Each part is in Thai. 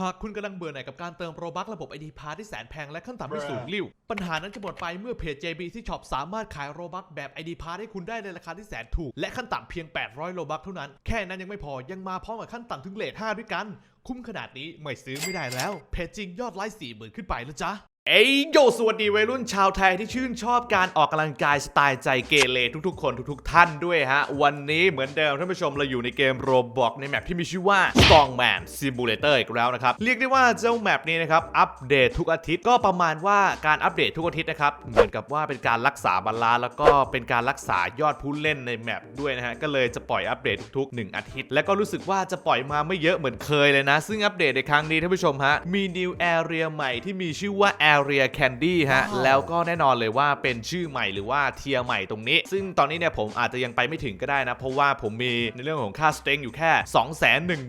หากคุณกำลังเบื่อหน่ายกับการเติมโรบัคระบบ ID p a s s ที่แสนแพงและขั้นต่ำที่สูงลิ่วปัญหานั้นจะหมดไปเมื่อเพจ JB ที่ช็อปสามารถขายโรบัคแบบ ID p a s s ให้คุณได้ในราคาที่แสนถูก และขั้นต่ำเพียง 800 โรบัคเท่านั้น แค่นั้นยังไม่พอยังมาพร้อมกับขั้นต่ำถึงเลท5ด้วยกัน คุ้มขนาดนี้ไม่ซื้อไม่ได้แล้วเพจจริงยอดไลค์4 0,000 ขึ้นไปแล้วจ้ะ เอ้ยโยสวัสดีวัยรุ่นชาวไทยที่ชื่นชอบการออกกำลังกายสไตล์ใจเกเรทุกๆ คนทุกๆ ท่านด้วยฮะ วันนี้เหมือนเดิมท่านผู้ชมเราอยู่ในเกม Roblox ในแมปที่มีชื่อว่า Strongman Simulator อีกแล้วนะครับ เรียกได้ว่าเจ้าแมปนี้นะครับ อัปเดตทุกอาทิตย์ก็ประมาณว่าการอัปเดตทุกอาทิตย์นะครับ เหมือนกับว่าเป็นการรักษาบาลานซ์แล้วก็เป็นการรักษายอดผู้เล่นในแมปด้วยนะฮะก็เลยจะปล่อยอัปเดตทุกๆ 1 อาทิตย์ และก็รู้สึกว่าจะปล่อยมาไม่เยอะเหมือนเคยเลยนะ ซึ่งอัปเดตในครั้งนี้ท่านผู้ชมฮะมี New Area ใหม่ที่มีชื่อว่า Area Candy ฮะ แล้วก็แน่นอนเลยว่าเป็นชื่อใหม่หรือว่าเทียร์ใหม่ตรงนี้ ซึ่งตอนนี้เนี่ยผมอาจจะยังไปไม่ถึงก็ได้นะ เพราะว่าผมมีในเรื่องของค่าสเต็งอยู่แค่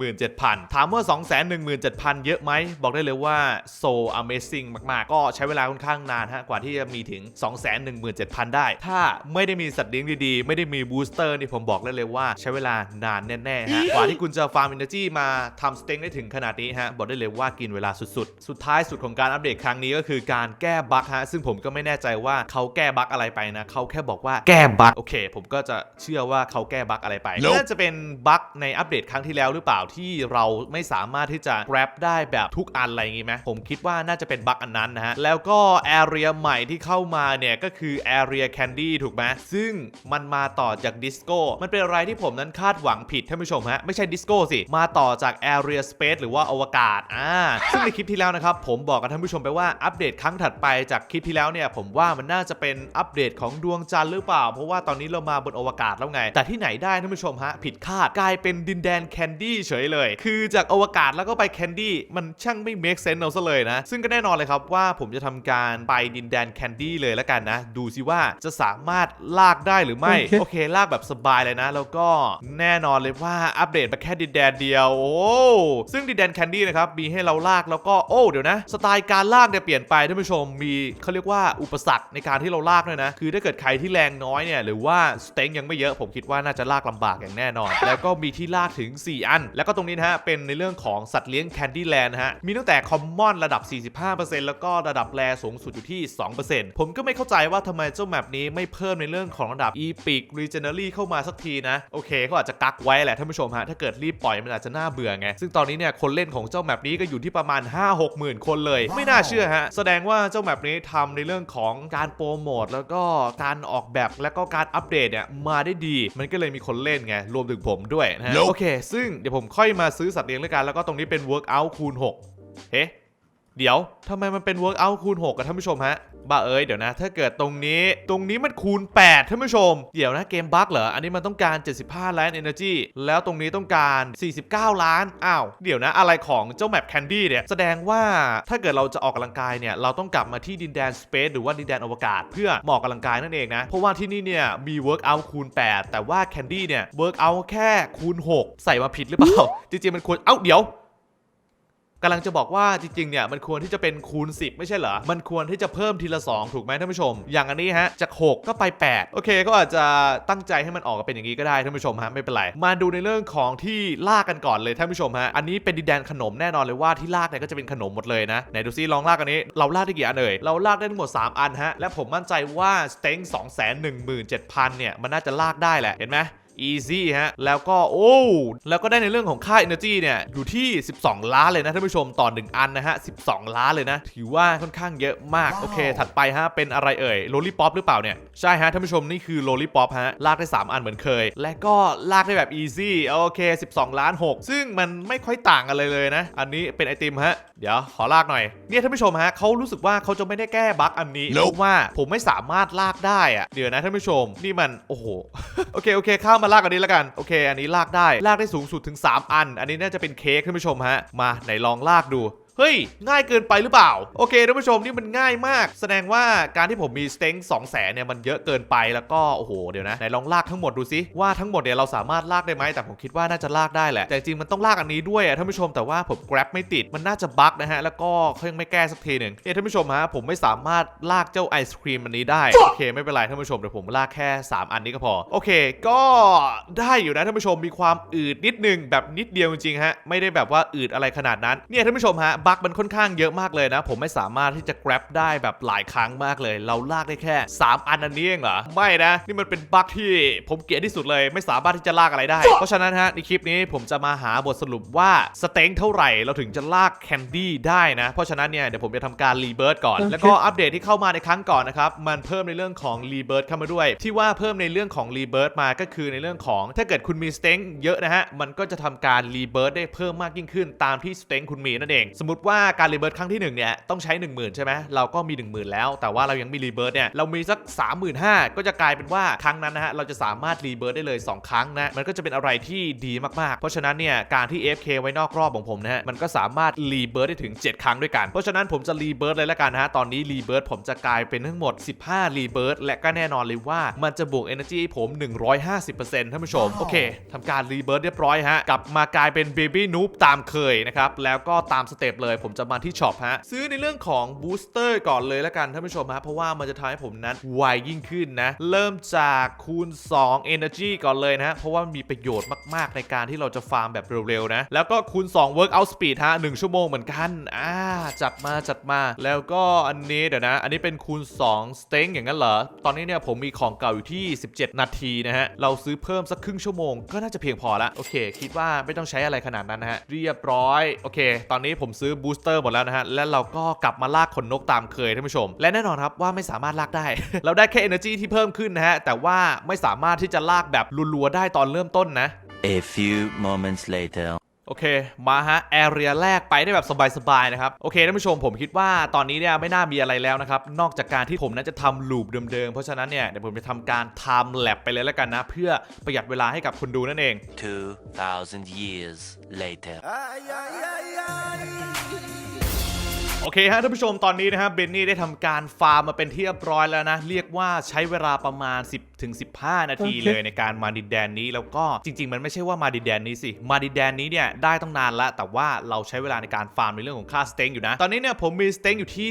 217,000 ถามว่า 217,000 เยอะไหม บอกได้เลยว่า so amazing มาก ๆ ก็ใช้เวลาค่อนข้างนานฮะ กว่าที่จะมีถึง 217,000 ได้ ถ้าไม่ได้มีสัตว์เลี้ยงดีๆ ไม่ได้มีบูสเตอร์นี่ผมบอกได้เลยว่าใช้เวลานานแน่ๆฮะกว่าที่คุณจะฟาร์ม energy มาทำสเต็งได้ถึงขนาดนี้ฮะบอกได้เลยว่ากินเวลาสุดๆ สุดท้ายสุดของการอัปเดตครั้งนี้ก็คือการแก้บั๊กฮะซึ่งผมก็ไม่แน่ใจว่าเขาแก้บั๊กอะไรไปนะเขาแค่บอกว่าแก้บั๊กโอเค ผมก็จะเชื่อว่าเขาแก้บั๊กอะไรไป Nope น่าจะเป็นบั๊กในอัปเดตครั้งที่แล้วหรือเปล่าที่เราไม่สามารถที่จะ grab ได้แบบทุกอันอะไรอย่างงี้ไหมผมคิดว่าน่าจะเป็นบั๊กอันนั้นนะฮะแล้วก็ area ใหม่ที่เข้ามาเนี่ยก็คือ area candy ถูกไหมซึ่งมันมาต่อจากดิสโก้มันเป็นอะไรที่ผมนั้นคาดหวังผิดท่านผู้ชมฮะไม่ใช่ดิสโก้สิมาต่อจาก area space หรือว่าอวกาศอ่าซึ่งในคลิปที่แล้วนะครับผมบอกกับท่านผู้ชมไปว่าอัปเดตครั้งถัดไปจากคลิปที่แล้วเนี่ยผมว่ามันน่าจะเป็นอัปเดตของดวงจันทร์หรือเปล่า เพราะว่าตอนนี้เรามาบนอวกาศแล้วไง แต่ที่ไหนได้ท่านผู้ชมฮะ ผิดคาดกลายเป็นดินแดนแคนดี้เฉยเลย คือจากอวกาศแล้วก็ไปแคนดี้มันช่างไม่ make sense เอาซะเลยนะ ซึ่งก็แน่นอนเลยครับว่าผมจะทำการไปดินแดนแคนดี้เลยแล้วกันนะ ดูสิว่าจะสามารถลากได้หรือไม่ โอเคลากแบบสบายเลยนะ แล้วก็แน่นอนเลยว่าอัปเดตมาแค่ดินแดนเดียว โอ้ ซึ่งดินแดนแคนดี้นะครับมีให้เราลากแล้วก็โอ้เดี๋ยวนะ สไตล์การลากเนี่ยเปลี่ยนไปท่านผู้ชมมีเขาเรียกว่าอุปสรรคในการที่เราลากด้วยนะ คือถ้าเกิดใครที่แรงน้อยเนี่ยหรือว่าสเต็งยังไม่เยอะผมคิดว่าน่าจะลากลำบากอย่างแน่นอน แล้วก็มีที่ลากถึง 4 อัน แล้วก็ตรงนี้นะฮะเป็นในเรื่องของสัตว์เลี้ยงแคนดี้แลนด์นะฮะมีตั้งแต่คอมมอนระดับ 45%แล้วก็ระดับแรสูงสุดอยู่ที่ 2%ผมก็ไม่เข้าใจว่าทำไมเจ้าแมปนี้ไม่เพิ่มในเรื่องของระดับ Epic Regenerary เข้ามาสักทีนะโอเคเขาอาจจะกักไว้แหละท่านผู้ชมฮะถ้าเกิดรีบปล่อยมันอาจจะน่าเบื่อไงซึ่งตอนนี้เนี่ยคนเล่นของเจ้าแมปนี้ก็อยู่ที่ประมาณ 5-6หมื่นคนเลย ไม่น่าเชื่อฮะแสดงว่าเจ้าแมปนี้ทำในเรื่องของการโปรโมทแล้วก็การออกแบบแล้วก็การอัปเดตเนี่ยมาได้ดี มันก็เลยมีคนเล่นไง รวมถึงผมด้วยนะฮะ Nope โอเค ซึ่งเดี๋ยวผมค่อยมาซื้อสัตว์เลี้ยงแล้วกันแล้วก็ตรงนี้เป็น workout คูณ 6เฮ้ เดี๋ยวทำไมมันเป็น workout คูณ 6กับท่านผู้ชมฮะบ้าเอ้ยเดี๋ยวนะ ถ้าเกิดตรงนี้ ตรงนี้มันคูณ 8ท่านผู้ชม เดี๋ยวนะเกมบั๊กเหรอ อันนี้มันต้องการ 75 ล้าน energy แล้วตรงนี้ต้องการ 49 ล้าน อ้าว เดี๋ยวนะ อะไรของเจ้าแมปแคนดี้เนี่ย แสดงว่าถ้าเกิดเราจะออกกำลังกายเนี่ย เราต้องกลับมาที่ดินแดนสเปซหรือว่าดินแดนอวกาศ เพื่อหมาออกกำลังกายนั่นเองนะ เพราะว่าที่นี่เนี่ยมี workout คูณ 8 แต่ว่าแคนดี้เนี่ย workout แค่คูณ 6 ใส่มาผิดหรือเปล่า จริงๆมันควร เอ้าเดี๋ยว กำลังจะบอกว่าจริงๆเนี่ยมันควรที่จะเป็นคูณ 10 ไม่ใช่เหรอ มันควรที่จะเพิ่มทีละ 2 ถูกไหมท่านผู้ชม อย่างอันนี้ฮะจาก 6 ก็ไป 8 โอเค ก็อาจจะตั้งใจให้มันออกมาเป็นอย่างนี้ก็ได้ท่านผู้ชมฮะไม่เป็นไร มาดูในเรื่องของที่ลากกันก่อนเลยท่านผู้ชมฮะอันนี้เป็นดินแดนขนมแน่นอนเลยว่าที่ลากเนี่ยก็จะเป็นขนมหมดเลยนะไหนดูซิลองลากอันนี้ เราลากได้กี่อันเอ่ยเราลากได้ทั้งหมด 3 อันฮะและผมมั่นใจว่าสเต็ง217,000เนี่ยมันน่าจะลากได้แหละเห็นไหม easy ฮะ แล้วก็โอ้แล้วก็ได้ในเรื่องของค่า energy เนี่ยอยู่ที่ 12 ล้านเลยนะท่านผู้ชมต่อ1อันนะฮะ 12 ล้านเลยนะ ถือว่าค่อนข้างเยอะมาก โอเค ถัดไปฮะ เป็นอะไรเอ่ย lollipop หรือเปล่าเนี่ย ใช่ฮะท่านผู้ชมนี่คือ lollipop ฮะ ลากได้ 3 อันเหมือนเคย และก็ลากได้แบบ easy โอเค 12 ล้าน 6 ซึ่งมันไม่ค่อยต่างกันเลยเลยนะ อันนี้เป็นไอติมฮะ เดี๋ยวขอลากหน่อย เนี่ยท่านผู้ชมฮะเขารู้สึกว่าเขาจะไม่ได้แก้บั๊กอันนี้เพ Nope ราะว่าผมไม่สามารถลากได้อะเดี๋ยวนะท่านผู้ชมนี่มันโอ้โหโอเคโอเคข้ามมาลากอันนี้แล้วกัน โอเค อันนี้ลากได้ ลากได้สูงสุดถึง 3 อัน อันนี้น่าจะเป็นเค้กท่านผู้ชมฮะ มาไหนลองลากดู เฮ้ย ง่ายเกินไปหรือเปล่า โอเคท่านผู้ชมนี่มันง่ายมาก แสดงว่าการที่ผมมีสเต็ง2 0 0แสนเนี่ยมันเยอะเกินไปแล้วก็โอ้โหเดี๋ยวนะไหนลองลากทั้งหมดดูซิว่าทั้งหมดเนี่ยเราสามารถลากได้ไหมแต่ผมคิดว่าน่าจะลากได้แหละ แต่จริงมันต้องลากอันนี้ด้วยอะท่านผู้ชมแต่ว่าผม grab ไม่ติดมันน่าจะบั๊กนะฮะแล้วก็เขายังไม่แก้สักทีหนึ่งเอ้ท่านผู้ชมฮะผมไม่สามารถลากเจ้าไอศครีมอันนี้ได้โอเคไม่เป็นไรท่านผู้ชมเดี๋ยวผมลากแค่ 3 อันนี้ก็พอ โอเค ก็ได้อยู่นะท่านผู้ชมมีความอืดนิดนึงแบบนิดเดียวจริงๆฮะไม่ได้แบบว่าอืดอะไรขนาดนั้นเนี่ยท่านผู้ชมฮะบั๊กมันค่อนข้างเยอะมากเลยนะ ผมไม่สามารถที่จะ grab ได้แบบหลายครั้งมากเลย เราลากได้แค่ 3 อันอันนี้เองเหรอ ไม่นะ นี่มันเป็นบั๊กที่ผมเกลียดที่สุดเลย ไม่สามารถที่จะลากอะไรได้ เพราะฉะนั้นฮะในคลิปนี้ผมจะมาหาบทสรุปว่าสเต็งเท่าไหร่เราถึงจะลากแคนดี้ได้นะ เพราะฉะนั้นเนี่ยเดี๋ยวผมจะทำการรีเบิร์ตก่อน แล้วก็อัปเดตที่เข้ามาในครั้งก่อนนะครับมันเพิ่มในเรื่องของรีเบิร์ตเข้ามาด้วย ที่ว่าเพิ่มในเรื่องของรีเบิร์ตมาก็คือในเรื่องของถ้าเกิดคุณมีสเต็งเยอะนะฮะมันก็จะทำการรีเบิร์ตได้เพิ่มมากยิ่งขึ้นตามที่สเต็งคุณมีนั่นเองสมมติว่าการรีเบิร์ตครั้งที่หนึ่งเนี่ยต้องใช้ 1 0,000 ใช่ไหมเราก็มี 1 0,000 แล้ว แต่ว่าเรายังมีรีเบิร์ตเนี่ยเรามีสัก 35,000ก็จะกลายเป็นว่าครั้งนั้นนะฮะเราจะสามารถรีเบิร์ตได้เลย 2 ครั้งนะมันก็จะเป็นอะไรที่ดีมากๆ เพราะฉะนั้นเนี่ยการที่ AFK ไว้นอกรอบของผมนะฮะมันก็สามารถรีเบิร์ตได้ถึง 7 ครั้งด้วยกันเพราะฉะนั้นผมจะรีเบิร์ตเลยละกันนะฮะตอนนี้รีเบิร์ตผมจะกลายเป็นทั้งหมด 15รีเบิร์ตและก็แน่นอนเลยว่ามันจะบวก Energy ให้ผม 150%ท่านผู้ชมโอเคทำการรีเบิร์ตเรียบร้อยฮะกลับมากลายเป็นเบบี้นูบตามเคยนะครับแล้วก็ตามสเต็ปเลยผมจะมาที่ช็อปฮะ ซื้อในเรื่องของบูสเตอร์ก่อนเลยละกันท่านผู้ชมฮะ เพราะว่ามันจะทำให้ผมนั้นไวยิ่งขึ้นนะ เริ่มจากคูณ 2 Energy ก่อนเลยนะฮะเพราะว่ามีประโยชน์มากๆในการที่เราจะฟาร์มแบบเร็วๆนะ แล้วก็คูณ 2 Workout Speed ฮะ1ชั่วโมงเหมือนกันอ่าจัดมาจัดมา แล้วก็อันนี้เดี๋ยวนะ อันนี้เป็นคูณ 2 Steng อย่างนั้นเหรอ ตอนนี้เนี่ยผมมีของเก่าอยู่ที่ 17 นาทีนะฮะ เราซื้อเพิ่มสักครึ่งชั่วโมงก็น่าจะเพียงพอละ โอเค คิดว่าไม่ต้องใช้อะไรขนาดนั้นนะฮะ เรียบร้อย โอเค ตอนนี้ผมซื้อบูสเตอร์หมดแล้วนะฮะ และเราก็กลับมาลากขนนกตามเคยท่านผู้ชม และแน่นอนครับว่าไม่สามารถลากได้ เราได้แค่ energy ที่เพิ่มขึ้นนะฮะ แต่ว่าไม่สามารถที่จะลากแบบรัวๆได้ตอนเริ่มต้นนะ A few moments later. โอเค มาฮะ แอเรียแรกไปได้แบบสบาย ๆ นะครับ โอเคท่านผู้ชมผมคิดว่าตอนนี้เนี่ยไม่น่ามีอะไรแล้วนะครับ นอกจากการที่ผมนั้นจะทำลูปเดิม ๆ เพราะฉะนั้นเนี่ยเดี๋ยวผมจะทำการ time lap ไปเลยแล้วกันนะ เพื่อประหยัดเวลาให้กับคนดูนั่นเอง 2,000 years later. โอเคฮะท่านผู้ชมตอนนี้นะครับเบนนี่ได้ทำการฟาร์มมาเป็นที่เรียบร้อยแล้วนะ เรียกว่าใช้เวลาประมาณ10ถึง15 นาทีโอเค เลยในการมาดินแดนนี้แล้วก็จริง ๆ มันไม่ใช่ว่ามาดินแดนนี้สิ มาดินแดนนี้เนี่ยได้ต้องนานละแต่ว่าเราใช้เวลาในการฟาร์มในเรื่องของค่าสเต็งอยู่นะ ตอนนี้เนี่ยผมมีสเต็งอยู่ที่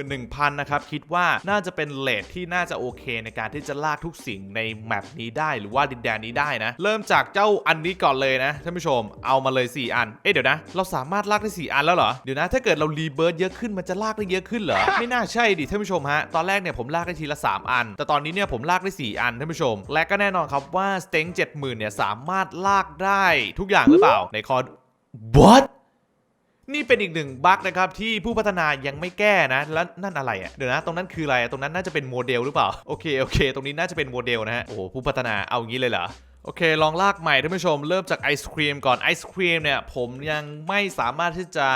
71,000นะครับคิดว่าน่าจะเป็นเลทที่น่าจะโอเคในการที่จะลากทุกสิ่งในแมปนี้ได้หรือว่าดินแดนนี้ได้นะ เริ่มจากเจ้าอันนี้ก่อนเลยนะท่านผู้ชมเอามาเลย 4 อัน เอ๊ะเดี๋ยวนะ เราสามารถลากได้4อันแล้วเหรอเดี๋ยวนะถ้าเกิดเรารีเบิร์ดเยอะขึ้นมันจะลากได้เยอะขึ้นเหรอไม่น่าใช่ดิท่านผู้ชมฮะตอนแรกเนี่ยผมลากได้ทีละ 3 อัน แต่ตอนนี้เนี่ยผมลากได้4อันท่านผู้ชม และก็แน่นอนครับว่าสเต็ง70,000เนี่ยสามารถลากได้ทุกอย่างหรือเปล่าในคอร์ด what นี่เป็นอีกหนึ่งบั๊กนะครับที่ผู้พัฒนายังไม่แก้นะ แล้วนั่นอะไรอะ่ะเดี๋ยวนะตรงนั้นคืออะไรตรงนั้นน่าจะเป็นโมเดลหรือเปล่าโอเคโอเค ตรงนี้น่าจะเป็นโมเดลนะฮะโอ้โหผู้พัฒนาเอาอางี้เลยเหรอ โอเค ลองลากใหม่ท่านผู้ชมเริ่มจากไอศครีมก่อนไอศครีมเนี่ย ผมยังไม่สามารถที่จะ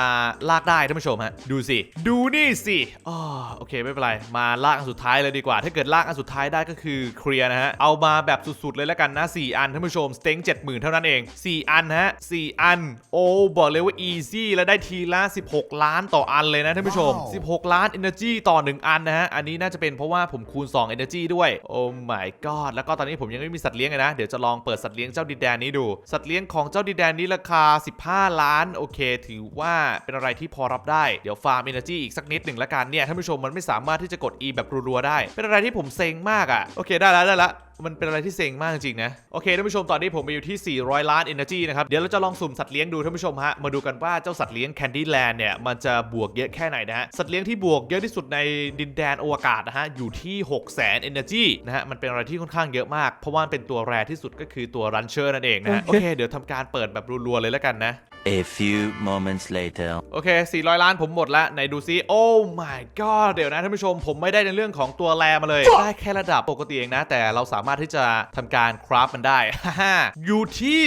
ลากได้ท่านผู้ชมฮะดูสิ ดูนี่สิอ๋อโอเค ไม่เป็นไร มาลากอันสุดท้ายเลยดีกว่า ถ้าเกิดลากอันสุดท้ายได้ก็คือเคลียร์นะฮะ เอามาแบบสุดๆเลยแล้วกันนะ 4 อันท่านผู้ชมสเต็ง70,000 เท่านั้นเอง 4 อันฮะ 4 อัน โอ้บอกเลยว่า easy แล้วได้ทีละ 16 ล้านต่ออันเลยนะท่านผู้ชม 16 ล้าน energy ต่อ 1 อันนะฮะอันนี้น่าจะเป็นเพราะว่าผมคูณ 2 energy ด้วยโอ้ my god แล้วก็ตอนนี้ผมยังไม่มีสัตว์เลี้ยงเลยนะเดี๋ยวจะลององเปิดสัตว์เลี้ยงเจ้าดินแดนนี้ดู สัตว์เลี้ยงของเจ้าดินแดนนี้ราคา 15 ล้านโอเค ถือว่าเป็นอะไรที่พอรับได้เดี๋ยวฟาร์ม energy อีกสักนิดหนึ่งละกันเนี่ยท่านผู้ชมมันไม่สามารถที่จะกด E แบบรัวๆได้ เป็นอะไรที่ผมเซ็งมากอะ่ะโอเคได้แล้วได้แล้ว มันเป็นอะไรที่เซ็งมากจริงนะ โอเคท่านผู้ชมตอนนี้ผมมีอยู่ที่ 400 ล้าน Energy นะครับ เดี๋ยวเราจะลองสุ่มสัตว์เลี้ยงดูท่านผู้ชมฮะ มาดูกันว่าเจ้าสัตว์เลี้ยง Candyland เนี่ย มันจะบวกเยอะแค่ไหนนะฮะ สัตว์เลี้ยงที่บวกเยอะที่สุดในดินแดนอวกาศนะฮะ อยู่ที่ 600,000 Energy นะฮะ มันเป็นอะไรที่ค่อนข้างเยอะมาก เพราะว่าเป็นตัวแรที่สุดก็คือตัว Rancher นั่นเองนะฮะ โอเค เดี๋ยวทำการเปิดแบบรัวๆเลยแล้วกันนะ A few moments later. โอเค 400 ล้านผมหมดแล้วไหนดูซิ โอ้ my god เดี๋ยวนะท่านผู้ชม ผมไม่ได้ในเรื่องของตัวแรมาเลย ได้แค่ระดับปกติเองนะ แต่เราสามารถที่จะทำการคราฟมันได้ฮ่าๆอยู่ที่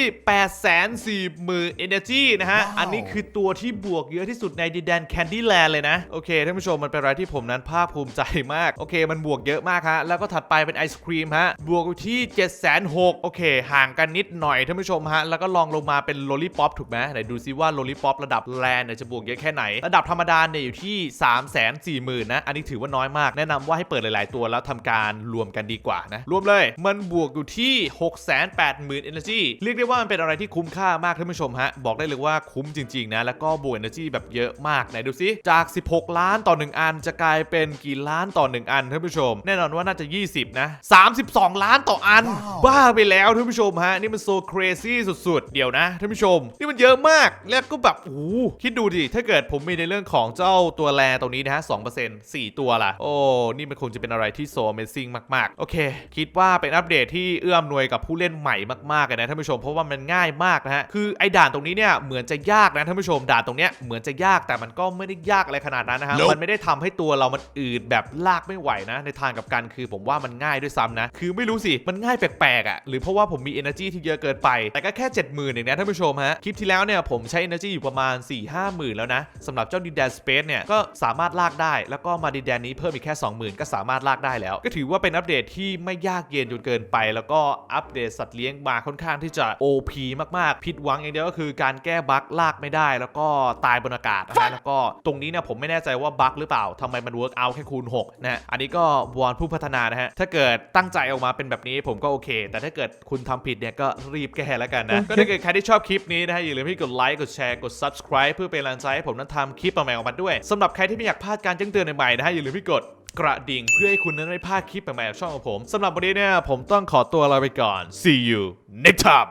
840,000 energy นะฮะ อันนี้คือตัวที่บวกเยอะที่สุดในดินแดน Candyland เลยนะ โอเคท่านผู้ชมมันเป็นอะไรที่ผมนั้นภาคภูมิใจมาก โอเค มันบวกเยอะมากฮะ แล้วก็ถัดไปเป็นไอศครีมฮะ บวกอยู่ที่706,000โอเค ห่างกันนิดหน่อยท่านผู้ชมฮะ แล้วก็ลองลงมาเป็น Lollipop ถูกไหมไหนดูซิว่าโลลิปอประดับแลนเนี่ยจะบวกเยอะแค่ไหน ระดับธรรมดาเนี่ยอยู่ที่ 3 4 0 0 0 0 นะ อันนี้ถือว่าน้อยมาก แนะนำว่าให้เปิดหลาย ๆ ตัวแล้วทำการรวมกันดีกว่านะ รวมเลย มันบวกอยู่ที่ 680,000 energy เรียกได้ว่ามันเป็นอะไรที่คุ้มค่ามากท่านผู้ชมฮะ บอกได้เลยว่าคุ้มจริง ๆ นะ แล้วก็บวก energy แบบเยอะมาก ไหนดูซิจาก 16 ล้านต่อ 1 อัน จะกลายเป็นกี่ล้านต่อ 1 อันท่านผู้ชม แน่นอนว่าน่าจะ 20 นะ 32 ล้านต่ออัน บ้าไปแล้วท่านผู้ชมฮะ นี่มันโซ crazy สุด ๆ เดี๋ยวนะท่านผู้ชม นี่มันเยอะมากแล้วก็แบบโอ้โหคิดดูดิ ถ้าเกิดผมมีในเรื่องของเจ้าตัวแรตรงนี้นะฮะ2% 4ตัวล่ะ โอ้ นี่มันคงจะเป็นอะไรที่โซ amazing มาก ๆ โอเค คิดว่าเป็นอัปเดตที่เอื้อมหน่วยกับผู้เล่นใหม่มากๆเลยนะท่านผู้ชมเพราะว่ามันง่ายมากนะฮะคือไอ้ด่านตรงนี้เนี่ยเหมือนจะยากนะท่านผู้ชมด่านตรงเนี้ยเหมือนจะยากแต่มันก็ไม่ได้ยากอะไรขนาดนั้นนะฮะมันไม่ได้ทำให้ตัวเรามันอืดแบบลากไม่ไหวนะในทางกับกันคือผมว่ามันง่ายด้วยซ้ำนะคือไม่รู้สิมันง่ายแปลกๆอะหรือเพราะว่าผมมี energy ที่เยอะเกินไป แต่ก็แค่ 70,000เองนะท่านผู้ชมฮะคลิปที่แล้วเนี่ยผมใช้ energy อยู่ประมาณ 4 5 0,000แล้วนะสำหรับเจ้าดินแดน space เนี่ยก็สามารถลากได้ แล้วก็มาดินแดนนี้เพิ่มอีกแค่ 20,000 ก็สามารถลากได้แล้ว ก็ถือว่าเป็นอัปเดตที่ไม่ยากเย็นจนเกินไป แล้วก็อัปเดตสัตว์เลี้ยงมาค่อนข้างที่จะ OP มากๆ ผิดหวังอย่างเดียวก็คือการแก้บั๊กลากไม่ได้ แล้วก็ตายบนอากาศนะฮะแล้วก็ตรงนี้เนี่ยผมไม่แน่ใจว่าบั๊กหรือเปล่าทำไมมัน work out แค่คูณ6นะฮะอันนี้ก็วอนผู้พัฒนานะฮะถ้าเกิดตั้งใจออกมาเป็นแบบนี้ผมก็โอเค แต่ถ้าเกิดคุณทำผิดเนี่ยก็รีบแก้แล้วกันนะก็ถ้าเกิดใครที่ชอบคลิปนี้นะฮะอย่าลืมที่กดไลค์ กดแชร์ กด subscribe เพื่อเป็นกำลังใจให้ผมนั้นทำคลิปใหม่ออกมาด้วยสำหรับใครที่ไม่อยากพลาดการแจ้งเตือนใหม่ๆนะฮะอย่าลืมที่กดกระดิ่งเพื่อให้คุณนั้นไม่พลาดคลิปใหม่ๆจากช่องของผมสำหรับวันนี้เนี่ยผมต้องขอตัวลาไปก่อน see you next time